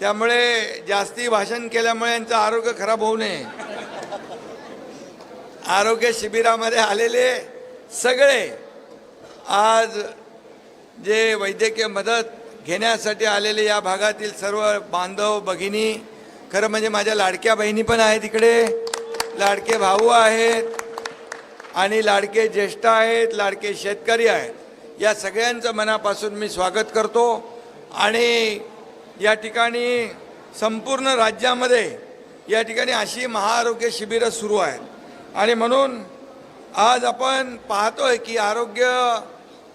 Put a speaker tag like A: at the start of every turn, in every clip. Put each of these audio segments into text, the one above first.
A: त्यामुळे जास्ती भाषण केल्यामुळे यांचं आरोग्य खराब होऊ नये. आरोग्य शिबिरामध्ये आलेले सगळे आज जे वैद्यकीय मदत घेण्यासाठी आलेले या भागातील सर्व बांधव भगिनी खरं म्हणजे माझ्या लाडक्या बहिणी पण आहेत इकडे. लाडके भाऊ आहेत आणि लाडके ज्येष्ठ आहेत लाडके शेतकरी आहेत. या सगळ्यांचं मनापासून मी स्वागत करतो आणि या ठिकाणी संपूर्ण राज्यामध्ये या ठिकाणी अशी महाआरोग्य शिबिरं सुरू आहेत. आणि म्हणून आज आपण पाहतोय की आरोग्य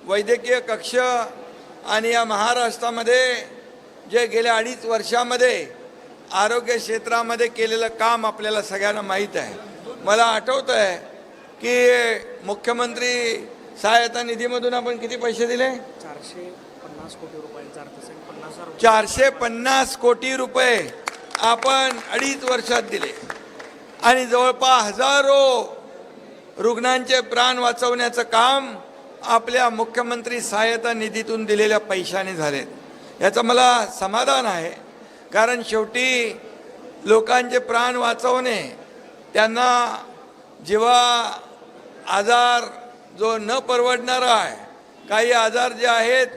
A: वैद्यकीय कक्ष आणि या महाराष्ट्रामध्ये जे गेल्या अडीच वर्षामध्ये आरोग्य क्षेत्रामध्ये केलेलं काम आपल्याला सगळ्यांना माहीत आहे. मला आठवतं आहे की मुख्यमंत्री सहायता निधीमधून आपण किती पैसे दिले?
B: चारशे पन्नास कोटी रुपयांचा अर्थ
A: चारशे पन्नास कोटी रुपये आपण अडीच वर्षात दिले. आणि जवळपास हजारो रुग्णांचे प्राण वाचवण्याचं काम आपल्या मुख्यमंत्री सहायता निधीतून दिलेल्या पैशाने झाले. याचं मला समाधान आहे. कारण शेवटी लोकांचे प्राण वाचवणे त्यांना जेव्हा आजार जो न परवडणारा आहे काही आजार जे आहेत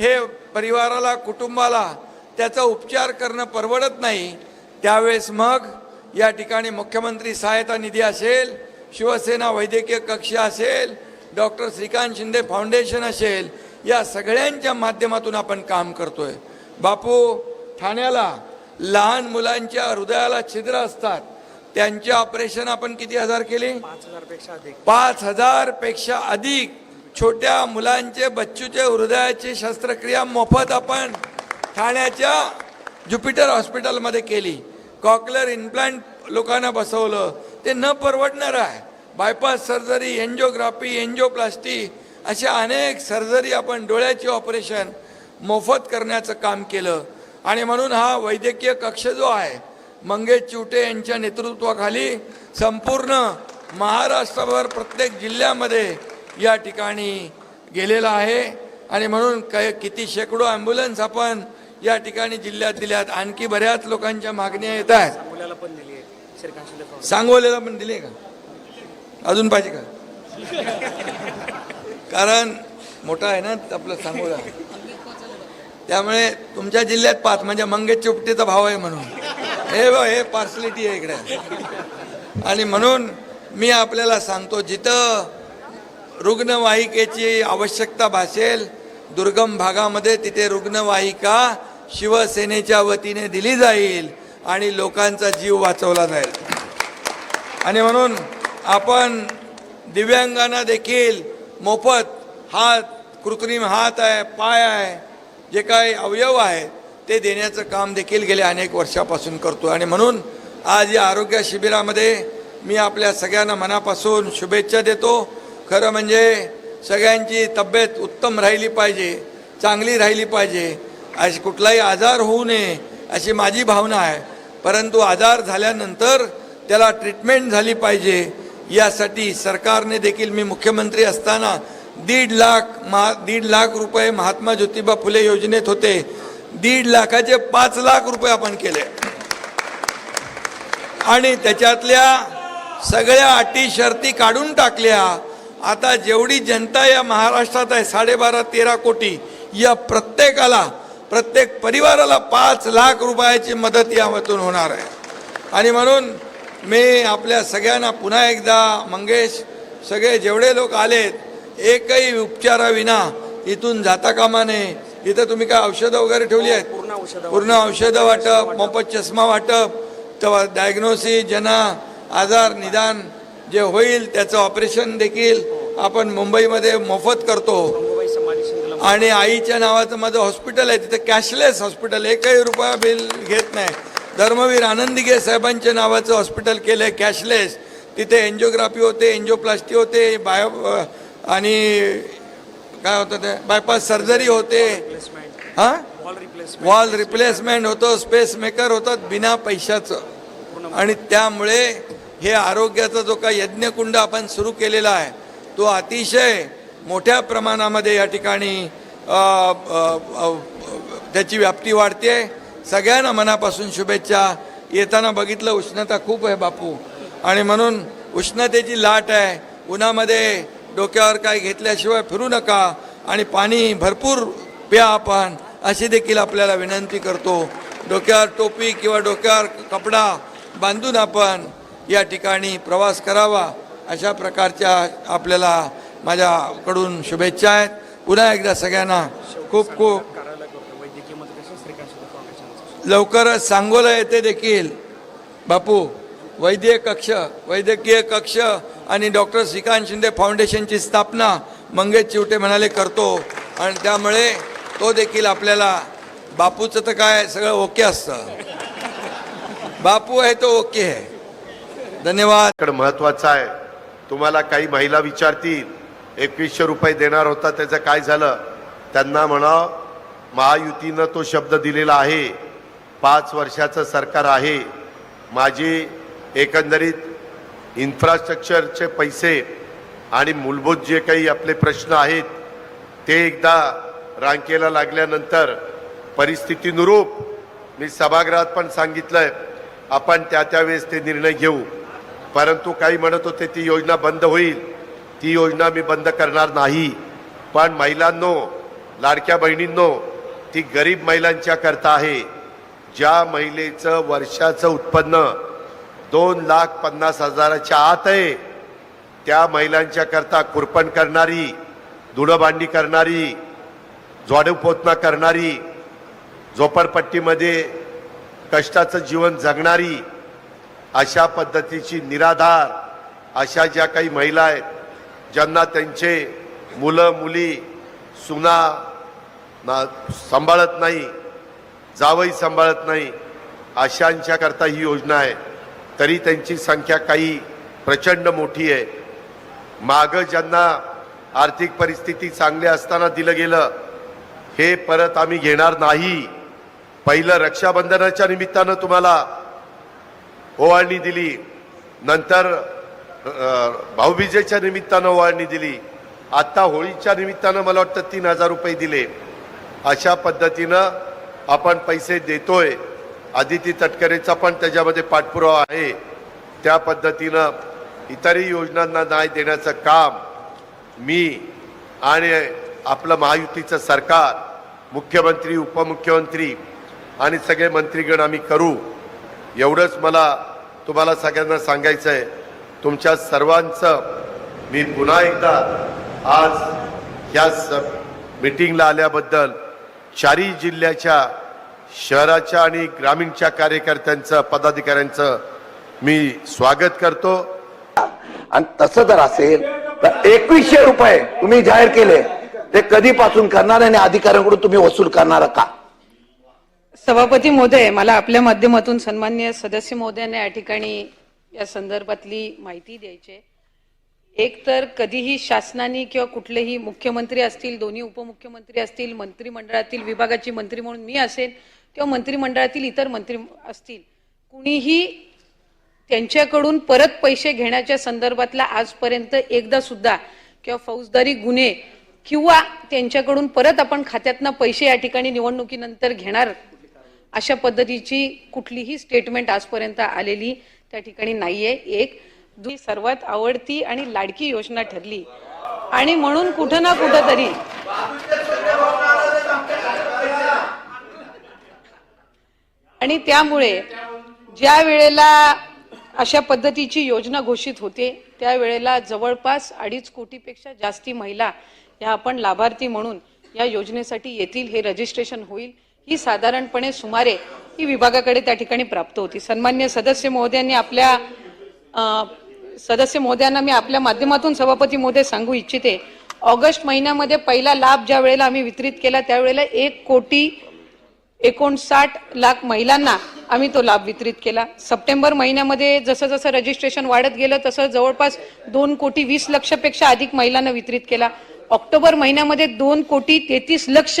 A: हे परिवाराला कुटुंबाला त्याचा उपचार करणं परवडत नाही. त्यावेळेस मग या ठिकाणी मुख्यमंत्री सहायता निधी असेल शिवसेना वैद्यकीय कक्ष असेल डॉक्टर श्रीकांत शिंदे फाउंडेशन असेल या सगळ्यांच्या माध्यमातून आपण काम करतोय. बापू ठाण्याला लहान मुलांच्या हृदयाला छिद्र असतात. त्यांचे ऑपरेशन आपण किती हजार केले?
B: पाच हजारपेक्षा अधिक.
A: पाच हजारपेक्षा अधिक. छोट्या मुलांचे बच्चूचे हृदयाची शस्त्रक्रिया मोफत आपण ठाण्याच्या ज्युपिटर हॉस्पिटलमध्ये केली. कॉकलर इम्प्लांट लोकांना बसवलं. ते न परवडणार आहे. बायपास सर्जरी एन्जिओग्राफी एन्जिओप्लास्टी अशा अनेक सर्जरी आपण डोळ्याचे ऑपरेशन मोफत करण्याचं काम केलं. आणि म्हणून हा वैद्यकीय कक्ष जो आहे मंगेश चिवटे यांच्या नेतृत्वाखाली संपूर्ण महाराष्ट्रभर प्रत्येक जिल्ह्यामध्ये या ठिकाणी गेलेला आहे. आणि म्हणून काय किती शेकडो ॲम्ब्युलन्स आपण या ठिकाणी जिल्ह्यात दिल्यात. आणखी बऱ्याच लोकांच्या मागण्या येत आहेत.
B: मुलाला पण दिली
A: का? अजून पाहिजे का? कारण मोठा आहे ना आपलं सांगोला. त्यामुळे तुमच्या जिल्ह्यात पाच म्हणजे मंगेश चुपटीचा भाव आहे म्हणून. हे हे पार्सलिटी आहे इकडे. आणि म्हणून मी आपल्याला सांगतो जिथं रुग्णवाहिकेची आवश्यकता भासेल दुर्गम भागामध्ये तिथे रुग्णवाहिका शिवसेनेच्या वतीने दिली जाईल आणि लोकांचा जीव वाचवला जाईल. आणि म्हणून आपण दिव्यांगांना देखील मोफत हात कृत्रिम हात आहे पाय आहे जे काही अवयव आहे ते देण्याचं काम देखील गेल्या अनेक वर्षापासून करतो. आणि म्हणून आज या आरोग्य शिबिरामध्ये मी आपल्या सगळ्यांना मनापासून शुभेच्छा देतो. खरं म्हणजे सगळ्यांची तब्येत उत्तम राहिली पाहिजे चांगली राहिली पाहिजे. अशी कुठलाही आजार होऊ नये अशी माझी भावना आहे. परंतु आजार झाल्यानंतर त्याला ट्रीटमेंट झाली पाहिजे. यासाठी सरकारने देखील मी मुख्यमंत्री असताना दीड लाख महा दीड लाख रुपये महात्मा ज्योतिबा फुले योजनेत होते. दीड लाखाचे पाच लाख रुपये आपण केले. आणि त्याच्यातल्या सगळ्या अटी शर्ती काढून टाकल्या. आता जेवढी जनता या महाराष्ट्रात आहे साडेबारा तेरा कोटी या प्रत्येकाला प्रत्येक परिवाराला पाच लाख रुपयाची मदत यामधून होणार आहे. आणि म्हणून मी आपल्या सगळ्यांना पुन्हा एकदा मंगेश सगळे जेवढे लोक आलेत एकही उपचाराविना इथून जाता कामा नये. इथं तुम्ही काय औषधं वगैरे ठेवली आहेत?
B: पूर्ण औषध
A: पूर्ण औषधं वाटप मोफत चष्मा वाटप तेव्हा डायग्नोसिस ज्यांना आजार निदान जे होईल त्याचं ऑपरेशन देखील आपण मुंबईमध्ये मोफत करतो. आणि आईच्या नावाचं माझं हॉस्पिटल आहे तिथे कॅशलेस हॉस्पिटल एकही रुपया बिल घेत नाही. धर्मवीर आनंदिगे साहेबांच्या नावाचं हॉस्पिटल केलं आहे कॅशलेस. तिथे एन्जिओग्राफी होते एन्जिओप्लास्टी होते बायो आणि काय होतं ते बायपास सर्जरी होते. हां?
B: वॉल रिप्लेसमेंट
A: होतं स्पेस मेकर होतं बिना पैशाचं. आणि त्यामुळे हे आरोग्याचा जो काही यज्ञकुंड आपण सुरू केलेला आहे तो अतिशय मोठ्या प्रमाणामध्ये या ठिकाणी त्याची व्याप्ती वाढते. सगळ्यांना मनापासून शुभेच्छा. येताना बघितलं उष्णता खूप आहे बापू. आणि म्हणून उष्णतेची लाट आहे. उन्हामध्ये डोक्यावर काय घेतल्याशिवाय फिरू नका. आणि पाणी भरपूर प्या आपण अशी देखील आपल्याला विनंती करतो. डोक्यावर टोपी किंवा डोक्यावर कपडा बांधून आपण या ठिकाणी प्रवास करावा. अशा प्रकारच्या आपल्याला माझ्याकडून शुभेच्छा आहेत. पुन्हा एकदा सगळ्यांना खूप खूप लवकरच सांगोला येथे देखील बापू वैद्यकीय कक्ष वैद्यकीय कक्ष आणि डॉक्टर श्रीकांत शिंदे फाउंडेशनची स्थापना मंगेश चिवटे म्हणाले करतो. आणि त्यामुळे तो देखील आपल्याला बापूचं तर काय सगळं ओके असतं. बापू आहे तो ओके आहे. धन्यवाद.
C: महत्त्वाचा आहे. तुम्हाला काही महिला विचारतील एकवीसशे रुपये देणार होता त्याचं काय झालं? त्यांना म्हणा महायुतीनं तो शब्द दिलेला आहे पाच वर्षाचं सरकार आहे माझी एकंदरीत इन्फ्रास्ट्रक्चरचे पैसे आणि मूलभूत जे काही आपले प्रश्न आहेत ते एकदा रांकेला लागल्यानंतर परिस्थितीनुरूप मी सभागृहात पण सांगितलंय आपण त्या त्यावेळेस ते निर्णय घेऊ. परंतु काही म्हणत होते ती योजना बंद होईल. ती योजना मी बंद करणार नाही. पण महिलांनो लाडक्या बहिणींनो ती गरीब महिलांच्या करता आहे. ज्या महिलेचं वर्षाचं उत्पन्न दोन लाख पन्नास हजाराच्या आत आहे त्या महिलांच्या करता कुरपण करणारी धुडबांडी करणारी जोडव पोतना करणारी झोपडपट्टीमध्ये कष्टाचं जीवन जगणारी अशा पद्धतीची निराधार अशा ज्या काही महिला आहेत ज्यांना त्यांचे मुलं मुली सुना ना सांभाळत नाही जावई सांभाळत नाही अशांच्याकरता ही योजना आहे. तरी त्यांची संख्या काही प्रचंड मोठी आहे. मागं ज्यांना आर्थिक परिस्थिती चांगली असताना दिलं गेलं हे परत आम्ही घेणार नाही. पहिलं रक्षाबंधनाच्या निमित्तानं तुम्हाला ओवाळणी दिली. नंतर भाऊबीजेच्या निमित्तानं ओवाळणी दिली. आत्ता होळीच्या निमित्तानं मला वाटतं तीन हजार रुपये दिले. अशा पद्धतीनं आपण पैसे देतोय. आदिती तटकरेचा पण त्याच्यामध्ये पाठपुरावा आहे. त्या पद्धतीनं इतरही योजनांना न्याय देण्याचं काम मी आणि आपलं महायुतीचं सरकार मुख्यमंत्री उपमुख्यमंत्री आणि सगळे मंत्रीगण आम्ही करू. एवढंच मला तुम्हाला सगळ्यांना सांगायचं आहे तुमच्या सर्वांचं मी पुन्हा एकदा आज या स मिटिंगला आल्याबद्दल चारही जिल्ह्याच्या शहराच्या आणि ग्रामीणच्या कार्यकर्त्यांचं पदाधिकाऱ्यांचं मी स्वागत करतो.
D: आणि तसं जर असेल तर एकवीसशे रुपये तुम्ही जाहीर केले ते कधीपासून करणार आणि अधिकाऱ्यांकडून तुम्ही वसूल करणार का?
E: सभापती महोदय मला आपल्या माध्यमातून सन्मान्य सदस्य महोदयांना या ठिकाणी या संदर्भातली माहिती द्यायची एक तर कधीही शासनाने किंवा कुठलेही मुख्यमंत्री असतील दोन्ही उपमुख्यमंत्री असतील मंत्रिमंडळातील विभागाची मंत्री म्हणून मी असेल किंवा मंत्रिमंडळातील इतर मंत्री असतील कुणीही त्यांच्याकडून परत पैसे घेण्याच्या संदर्भातला आजपर्यंत एकदा सुद्धा किंवा फौजदारी गुन्हे किंवा त्यांच्याकडून परत आपण खात्यातनं पैसे या ठिकाणी निवडणुकीनंतर घेणार अशा पद्धतीची कुठलीही स्टेटमेंट आजपर्यंत आलेली त्या ठिकाणी नाहीये. एक दुसरी सर्वात आवडती आणि लाडकी योजना ठरली. आणि म्हणून कुठं ना कुठं तरी आणि त्यामुळे ज्या वेळेला अशा पद्धतीची योजना घोषित होते त्यावेळेला जवळपास अडीच कोटीपेक्षा जास्ती महिला या आपण लाभार्थी म्हणून या योजनेसाठी येतील हे रजिस्ट्रेशन होईल. ही साधारणपणे सुमारे ही विभागाकडे त्या ठिकाणी प्राप्त होती. सन्मान्य सदस्य महोदयांनी आपल्या सदस्य महोदयांना मी आपल्या माध्यमातून सभापती महोदय सांगू इच्छिते ऑगस्ट महिन्यामध्ये पहिला लाभ ज्या वेळेला आम्ही वितरित केला त्यावेळेला एक कोटी एकोणसाठ लाख महिलांना आम्ही तो लाभ वितरित केला. सप्टेंबर महिन्यामध्ये जसं जसं रजिस्ट्रेशन वाढत गेलं तसं जवळपास दोन कोटी वीस लक्षपेक्षा अधिक महिलांना वितरित केला. ऑक्टोबर महिन्यामध्ये दोन कोटी तेहतीस लक्ष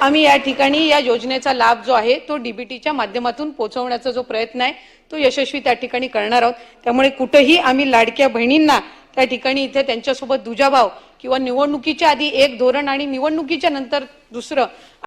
E: आम्ही या ठिकाणी या योजनेचा लाभ जो आहे तो डीबीटीच्या माध्यमातून पोहोचवण्याचा जो प्रयत्न आहे तो यशस्वी त्या ठिकाणी करणार आहोत. त्यामुळे कुठेही आम्ही लाडक्या बहिणींना त्या ठिकाणी इथे त्यांच्यासोबत दुजाभाव किंवा निवडणुकीच्या आधी एक धोरण आणि निवडणुकीच्या नंतर दुसरं